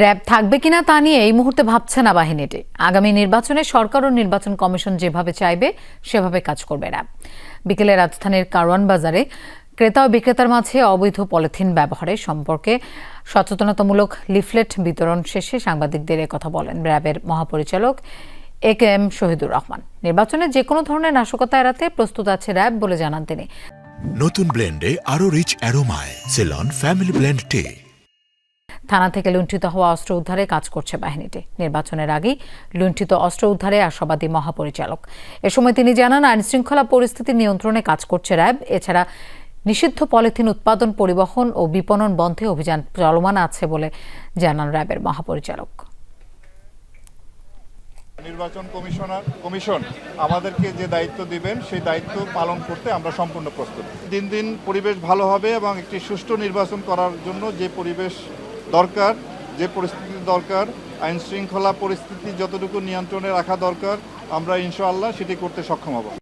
RAB থাকবে কিনা তা নিয়ে এই মুহূর্তে ভাবছে না বাহিনীটি। আগামী নির্বাচনে সরকার ও নির্বাচন কমিশন যেভাবে চাইবে, সেভাবে কাজ করবে র্যাব। বিকেলে রাজধানীর কারওয়ান বাজারে ক্রেতা ও বিক্রেতার মাঝে অবৈধ পলিথিন ব্যবহারের সম্পর্কে সচেতনতামূলক লিফলেট বিতরণ শেষে সাংবাদিকদের কথা বলেন র্যাবের মহাপরিচালক A K M Shahidur Rahman. নির্বাচনে যে কোনো ধরনের নাশকতা এড়াতে প্রস্তুত আছে র্যাব বলে জানান তিনি। নতুন ব্লেন্ডে আরও রিচ অ্যারোমায়, সেলন, ফ্যামিলি ব্লেন্ড থানা থেকে লুণ্ঠিত হওয়া অস্ত্র উদ্ধারে কাজ করছে বাহিনীটি। নির্বাচনের আগেই লুণ্ঠিত অস্ত্র উদ্ধারে আশাবাদী মহাপরিচালক। এ সময় তিনি জানান আইন শৃঙ্খলা পরিস্থিতি নিয়ন্ত্রণে কাজ করছে র্যাব। এছাড়া নিষিদ্ধ পলিথিন উৎপাদন, পরিবহন ও বিপণন বন্ধে অভিযান চলমান আছে বলে জানান র্যাবের মহাপরিচালক। নির্বাচন কমিশনার, কমিশন আমাদেরকে যে দায়িত্ব দিবেন, সেই দায়িত্ব পালন করতে আমরা সম্পূর্ণ প্রস্তুত। দিন দিন পরিবেশ ভালো হবে এবং একটি সুষ্ঠু নির্বাচন করার জন্য যে পরিবেশ দরকার, যে পরিস্থিতি দরকার আইন শৃঙ্খলা পরিস্থিতি যতটুকু নিয়ন্ত্রণে রাখা দরকার, আমরা ইনশাআল্লাহ সেটি করতে সক্ষম হব।